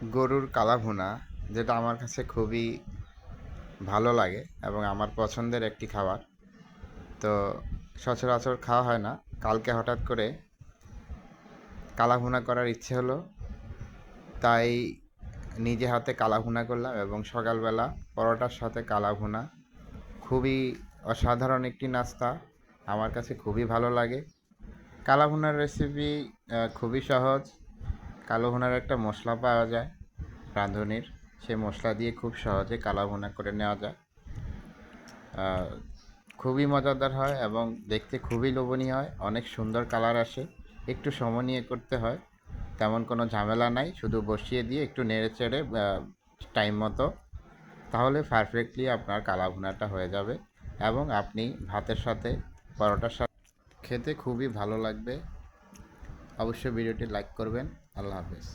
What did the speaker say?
গরুর কালা ভুনা যেটা আমার কাছে খুবই ভালো লাগে এবং আমার পছন্দের একটি খাবার। তো সচরাচর খাওয়া হয় না। কালকে হঠাৎ করে কালা ভুনা করার ইচ্ছে হলো, তাই নিজে হাতে কালা ভুনা করলাম এবং সকালবেলা পরোটার সাথে কালা ভুনা খুবই অসাধারণ একটি নাস্তা, আমার কাছে খুবই ভালো লাগে। কালা ভুনার রেসিপি খুবই সহজ। কালো ভুনার একটা মশলা পাওয়া যায়, রাঁধুনির। সেই মশলা দিয়ে খুব সহজে কালা ভুনা করে নেওয়া যায়। খুবই মজাদার হয় এবং দেখতে খুবই লোভনীয় হয়। অনেক সুন্দর কালার আসে। একটু সময় নিয়ে করতে হয়। তেমন কোনো ঝামেলা নাই। শুধু বসিয়ে দিয়ে একটু নেড়ে চেড়ে টাইম মতো তাহলে পারফেক্টলি আপনার কালা ভুনাটা হয়ে যাবে এবং আপনি ভাতের সাথে, পরোটার সাথে খেতে খুবই ভালো লাগবে। অবশ্যই ভিডিওটি লাইক করবেন। আল্লাহ হাফেজ।